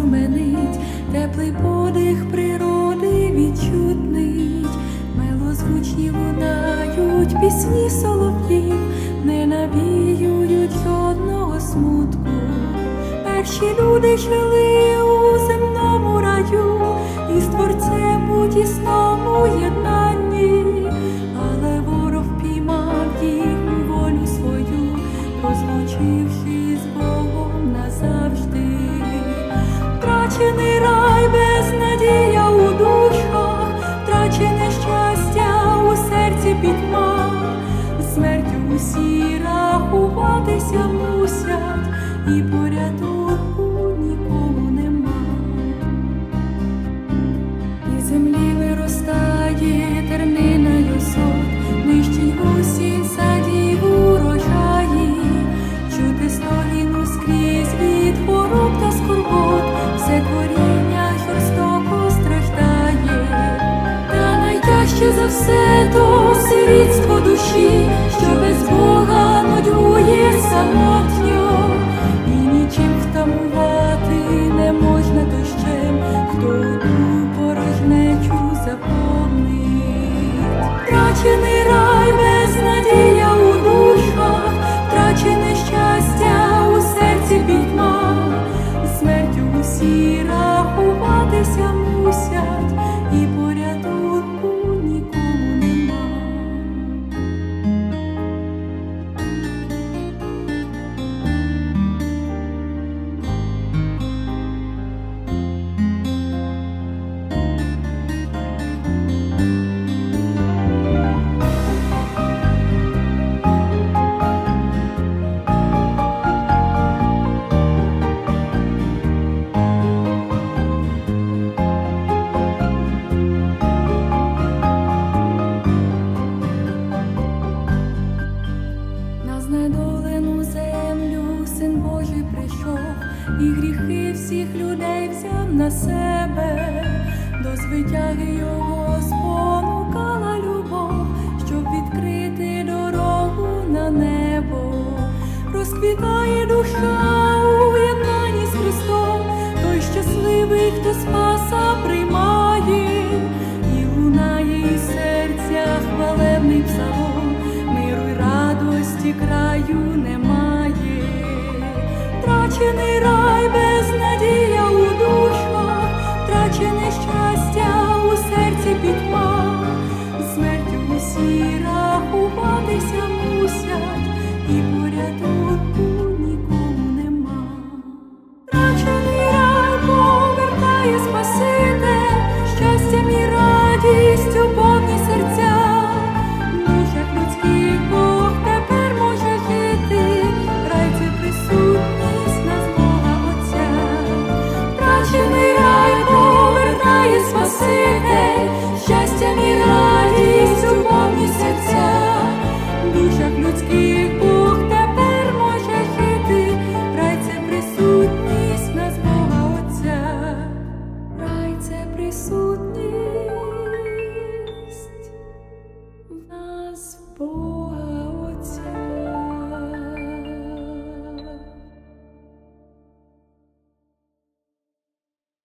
променить, теплий подих природи відчутнить, милозвучні лунають пісні солов'їв, не навіюють жодного смутку. Перші люди жили у і порятунку нікому нема. І землі виростає терниною сот, нищить гусінь садів урожаї, чути стогіну скрізь від хвороб та скорбот, все творіння жорстоко страждає, та найтяжче за все то сирітство душі, гріхи всіх людей взяв на себе, до звитяги його спонукала любов, щоб відкрити дорогу на небо, розквітає душа у єднанні з Христом, той щасливий, хто спаса приймає, і лунає серця хвалебний псалом, миру й радості краю немає, втрачений рай